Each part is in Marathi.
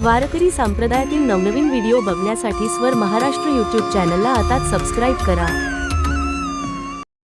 वारकरी संप्रदायातील नवनवीन व्हिडिओ बघण्यासाठी स्वर महाराष्ट्र युट्यूब चॅनलला आता सबस्क्राईब करा.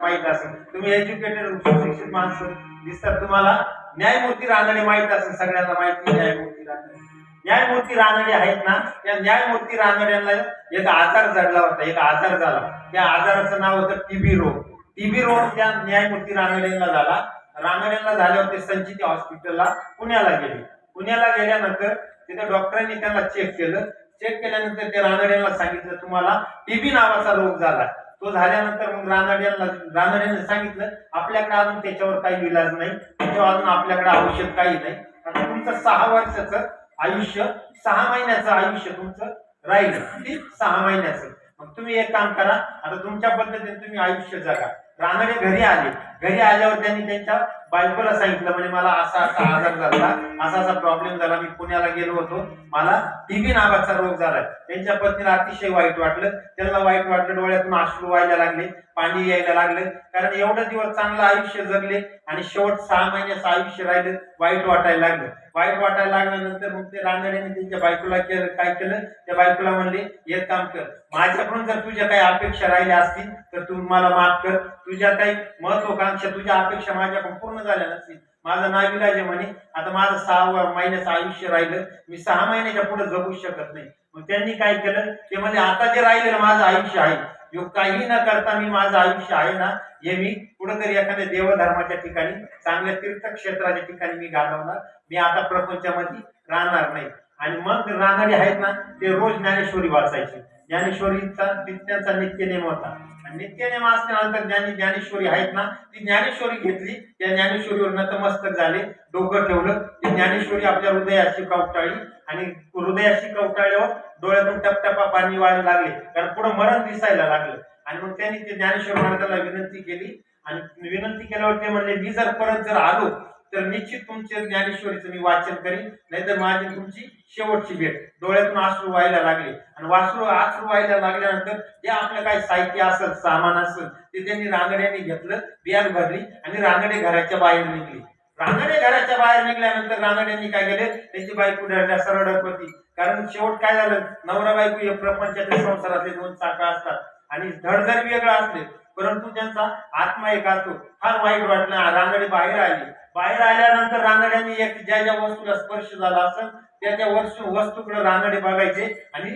माहीत असेल. तुम्ही एज्युकेटेड माणसं. दिसतात तुम्हाला. न्यायमूर्ती रानडे माहीत असेल. सगळ्यांना माहिती न्यायमूर्ती रानडे न्यायमूर्ती रानडे आहेत ना त्या न्यायमूर्ती रानड्यांना एक आजार जडला होता. एक आजार झाला. त्या आजाराचं नाव होतं टीबी रोग टीबी रोग त्या न्यायमूर्ती रानड्यांना झाला. रानड्यांना झाल्यावर होते संचिती हॉस्पिटलला पुण्याला गेले. पुण्याला गेल्यानंतर तिथे डॉक्टरांनी त्यांना चेक केलं. चेक केल्यानंतर ते रानड्यांना सांगितलं तुम्हाला टीबी नावाचा रोग झाला. तो झाल्यानंतर मग रानड्यांना रानड्याने सांगितलं आपल्याकडे अजून त्याच्यावर काही इलाज नाही. त्याच्यावर अजून आपल्याकडे औषध काही नाही. आता तुमचं सहा वर्षाचं आयुष्य सहा महिन्याचं आयुष्य तुमचं राहील. किती सहा महिन्याचं. मग तुम्ही एक काम करा. आता तुमच्या पद्धतीने तुम्ही आयुष्य जगा. रानडे घरी आले. घरी आल्यावर त्यांनी त्यांच्या बायकोला सांगितलं म्हणजे मला असा असा आजार झाला असा असा प्रॉब्लेम झाला मी पुण्याला गेलो होतो. मला टीबी नावाचा रोग झाला. त्यांच्या पत्नीला अतिशय वाईट वाटलं. त्यांना वाईट वाटलं डोळ्यातून अश्रू व्हायला लागले पाणी यायला लागलं. कारण एवढं दिवस चांगलं आयुष्य जगले आणि शेवट सहा महिन्याचं आयुष्य राहिलं वाईट वाटायला लागलं. वाईट वाटायला लागल्यानंतर मग ते रांगड्याने त्यांच्या बायकोला केलं काय केलं? त्या बायकोला म्हणले एक काम कर माझ्याकडून जर तुझ्या काही अपेक्षा राहिल्या असतील तर तू मला माफ कर तुझ्या काही महत्वाकांक्षा तुझ्या अपेक्षा माझ्याकडून पूर्ण झाल्या नसतील. माझं नाविलाज आहे म्हणे. आता माझं सहा महिन्याचं आयुष्य राहिलं. मी सहा महिन्याच्या पुढे जगू शकत नाही. मग त्यांनी काय केलं? ते म्हणजे आता जे राहिलेलं माझं आयुष्य आहे योग काही न करता मी माझं आयुष्य आहे ना हे मी कुठंतरी एखाद्या देवधर्माच्या ठिकाणी चांगल्या तीर्थक्षेत्राच्या ठिकाणी मी घालवणार. मी आता प्रपंचामध्ये राहणार नाही. आणि मग राहणारे आहेत ना ते रोज ज्ञानेश्वरी वाचायचे. ज्ञानेश्वरीचा त्यांचा नित्यनेम होता. नित्य नेमा असल्यानंतर ज्ञानी ज्ञानेश्वरी आहेत ना ती ज्ञानेश्वरी घेतली त्या ज्ञानेश्वरीवर नतमस्तक झाले डोकं ठेवलं ती ज्ञानेश्वरी आपल्या हृदयाशी कवटाळी आणि हृदयाशी कवटाळल्यावर डोळ्यातून टपटपा पाणी व्हायला लागले कारण पुढं मरण दिसायला लागलं. आणि मग त्यांनी ते ज्ञानेश्वर महाराजाला विनंती केली आणि विनंती केल्यावर ते म्हणले मी जर परत जर आलो तर निश्चित तुमचे ज्ञानेश्वरीचं मी वाचन करीन नाहीतर माझी तुमची शेवटची भेट. डोळ्यातून अश्रू व्हायला लागले. आणि वासरू आश्रू व्हायला लागल्यानंतर जे आपलं काही साहित्य असेल सामान असेल ते त्यांनी रांगड्याने घेतलं बियाण भरली आणि रांगडे घराच्या बाहेर निघली. रांगडे घराच्या बाहेर निघल्यानंतर रांगड्यांनी काय केले? त्याची बायको डरल्या सरळ होती. कारण शेवट काय झालं? नवरा बायको हे प्रपंचाच्या संसारातले दोन चाका असतात. आणि धडधड वेगळं असले परंतु त्यांचा आत्मा एक असतो. फार वाईट वाटलं रांगडे बाहेर आली. बाहेर आल्यानंतर रांगड्यांनी एक ज्या ज्या वस्तूला स्पर्श झाला असेल त्या त्या वस्तू वस्तूकडे रांगडे बघायचे आणि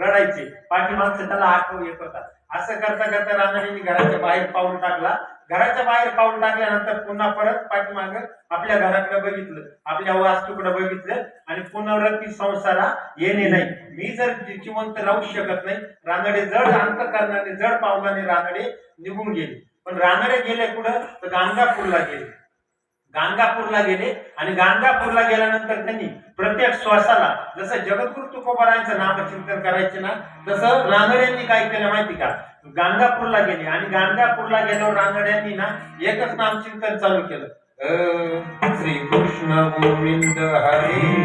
रडायचे. पाठीमागचं त्याला आठव येत होता. असं करता करता रांगड्यांनी घराच्या बाहेर पाऊल टाकला. घराच्या बाहेर पाऊल टाकल्यानंतर पुन्हा परत पाठीमाग आपल्या घराकडे बघितलं. आपल्या वास्तूकडे बघितलं आणि पुनरावृत्ती संसारा येणे नाही. मी जर जिवंत राहू शकत नाही रांगडे जड अंत करणारे जड पावलाने रांगडे निघून गेले. पण रांगडे गेले कुठं? तर गाणगापूरला गेले. गाणगापूरला गेले आणि गाणगापूरला गेल्यानंतर त्यांनी प्रत्येक श्वासाला जसं जगद्गुरु तुकोबारायांचं नामचिंतन करायचे ना तसं रांगड्यांनी काय केलं माहिती का गाणगापूरला गेले आणि गाणगापूरला गेल्यावर रांगड्यांनी ना एकच नामचिंतन चालू केलं श्री कृष्ण गोविंद हरे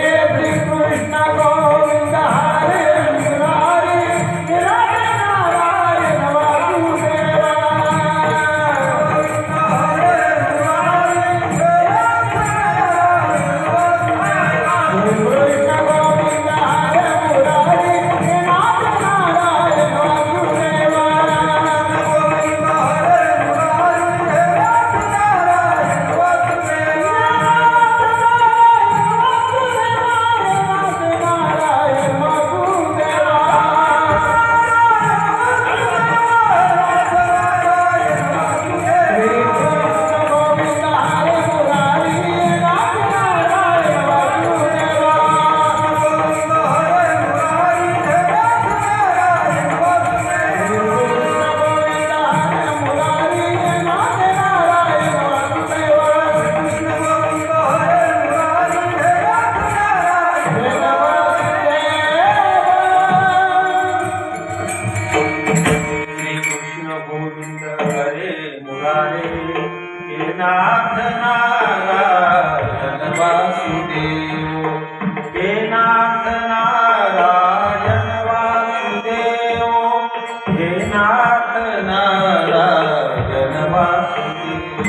नाथ नारायण वासुदेव हे नाथ नारायण वासुदेव हे नाथ नारायण वासुदेव.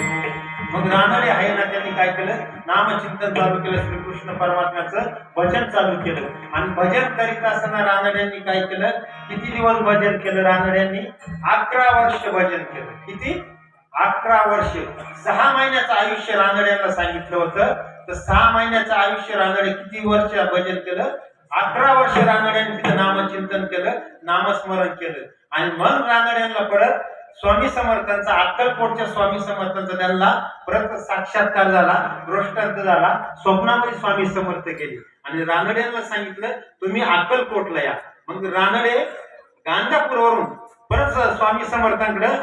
मग रानडे आहे ना त्यांनी काय केलं? नामचिंतन चालू केलं श्रीकृष्ण परमात्म्याचं भजन चालू केलं. आणि भजन करीत असताना रानड्यांनी काय केलं? किती दिवस भजन केलं रानड्यांनी? अकरा वर्ष भजन केलं. किती? अकरा वर्ष. सहा महिन्याचं आयुष्य रांगड्याला सांगितलं होतं. तर सहा महिन्याचं आयुष्य रानडे किती वर्ष भजन केलं? अकरा वर्ष रानड्यांनी तिथं नामचिंतन केलं नामस्मरण केलं. आणि मग रानड्यांना परत स्वामी समर्थांचा अक्कलकोटच्या स्वामी समर्थांचा त्यांना परत साक्षात्कार झाला दृष्टांत झाला स्वप्नामध्ये स्वामी समर्थ केले. आणि रानड्यांना सांगितलं तुम्ही अक्कलकोटला या. मग रानडे गांधापूरवरून परत स्वामी समर्थांकडे